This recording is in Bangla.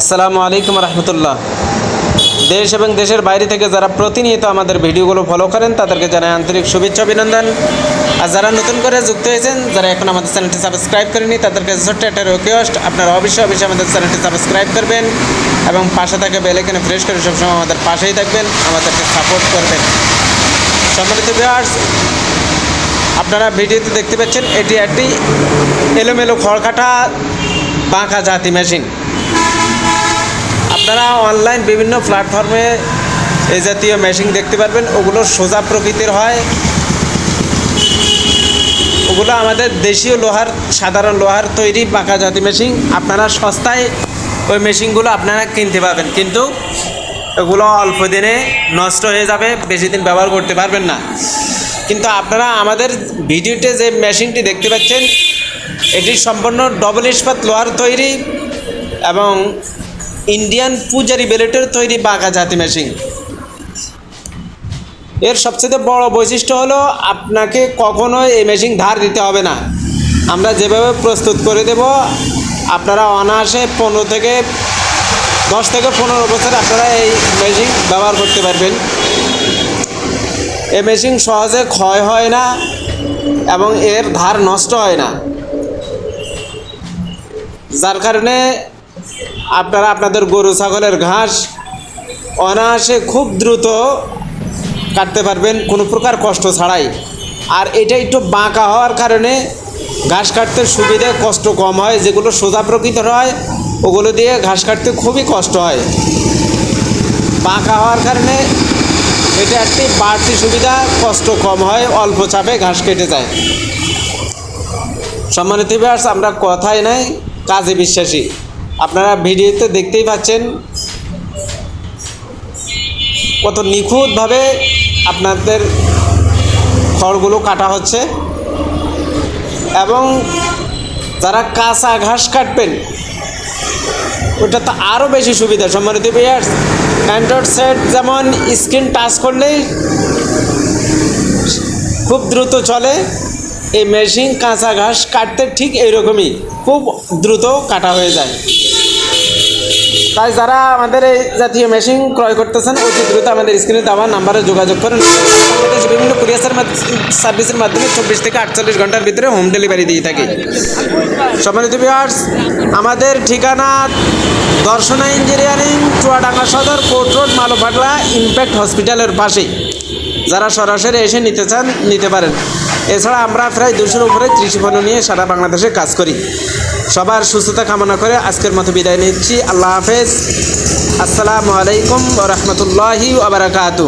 আসসালামু আলাইকুম রহমতুল্লাহ। দেশ এবং দেশের বাইরে থেকে যারা প্রতিনিয়ত আমাদের ভিডিওগুলো ফলো করেন, তাদেরকে জানাই আন্তরিক শুভেচ্ছা, অভিনন্দন। আর যারা নতুন করে যুক্ত হয়েছেন, যারা এখন আমাদের চ্যানেলটি সাবস্ক্রাইব করেনি তাদেরকে ছোট্ট একটা রিকোয়েস্ট আপনারা অবশ্যই অবশ্যই আমাদের চ্যানেলটি সাবস্ক্রাইব করবেন এবং পাশে থাকা বেল এখানে প্রেস করে সবসময় আমাদের পাশেই থাকবেন, আমাদেরকে সাপোর্ট করবেন। সম্মানিত ভিউয়ার্স আপনারা ভিডিওতে দেখতে পাচ্ছেন, এটি একটি এলোমেলো খড়কাটা বাঁকা জাতি মেশিন আপনারা অনলাইন বিভিন্ন প্ল্যাটফর্মে এই জাতীয় মেশিন দেখতে পারবেন, ওগুলো সোজা প্রকৃতির হয়। ওগুলো আমাদের দেশীয় লোহার, সাধারণ লোহার তৈরি বাঁকা জাতি মেশিন আপনারা সস্তায় ওই মেশিনগুলো আপনারা কিনতে পারবেন, কিন্তু এগুলো অল্প দিনে নষ্ট হয়ে যাবে, বেশি দিন ব্যবহার করতে পারবেন না। কিন্তু আপনারা আমাদের ভিডিওতে যে মেশিনটি দেখতে পাচ্ছেন, এটি সম্পূর্ণ ডবল ইস্পাত লোহার তৈরি এবং ইন্ডিয়ান পূজারি বেলেটের তৈরি বাঁকা জাতি মেশিন এর সবচেয়ে বড় বৈশিষ্ট্য হলো, আপনাকে কখনো এই মেশিন ধার দিতে হবে না। আমরা যেভাবে প্রস্তুত করে দেব, আপনারা অনায়াসে পনেরো থেকে দশ থেকে পনেরো বছর আপনারা এই মেশিন ব্যবহার করতে পারবেন। এই মেশিন সহজে ক্ষয় হয় না এবং এর ধার নষ্ট হয় না। যার কারণে আপনারা আপনাদের গরু, ছাগলের ঘাস অনায়াসে খুব দ্রুত কাটতে পারবেন, কোনো প্রকার কষ্ট ছাড়াই। আর এটা একটু বাঁকা হওয়ার কারণে ঘাস কাটতে সুবিধে কষ্ট কম হয়, যেগুলো সোজা প্রকৃতির হয় ওগুলো দিয়ে ঘাস কাটতে খুবই কষ্ট হয়। বাঁকা হওয়ার কারণে এটা একটি বাড়তি সুবিধা, কষ্ট কম হয়, অল্প চাপে ঘাস কেটে যায়। সম্মানিত আমরা কথাই নাই, কাজে বিশ্বাসী। আপনারা ভিডিওতে দেখতেই পাচ্ছেন কত নিখুঁতভাবে আপনাদের খড়গুলো কাটা হচ্ছে। এবং যারা কাঁচা ঘাস কাটবেন, ওটা তো আরও বেশি সুবিধা। সম্মানিত ভিউয়ার্স অ্যান্ড্রয়েড সেট যেমন স্ক্রিন টাচ করলেই খুব দ্রুত চলে। এই মেশিন কাঁচা ঘাস কাটতে ঠিক এইরকমই। খুব দ্রুত কাটা হয়ে যায়। তাই যারা আমাদের এই জাতীয় মেশিন ক্রয় করতেছেন, অতি দ্রুত আমাদের স্ক্রিনে দেওয়া নাম্বারে যোগাযোগ করেন। বিভিন্ন কুরিয়ার সার্ভিসের মাধ্যমে চব্বিশ থেকে আটচল্লিশ ঘণ্টার ভিতরে হোম ডেলিভারি দিয়ে থাকি। সম্মানিত ভিউয়ার্স, আমাদের ঠিকানা দর্শনা ইঞ্জিনিয়ারিং, চুয়াডাঙ্গা সদর, কোর্ট রোড, মালোপাটলা, ইম্প্যাক্ট হসপিটালের পাশেই। যারা সরাসরি এসে নিতে চান, নিতে পারেন। এছাড়া আমরা প্রায় দুশোর উপরে কৃষি পণ্য নিয়ে সারা বাংলাদেশে কাজ করি। সবার সুস্থতা কামনা করে আজকের মতো বিদায় নিচ্ছি। আল্লাহ হাফেজ। আসসালামু আলাইকুম রহমতুল্লাহি আবরাকাতু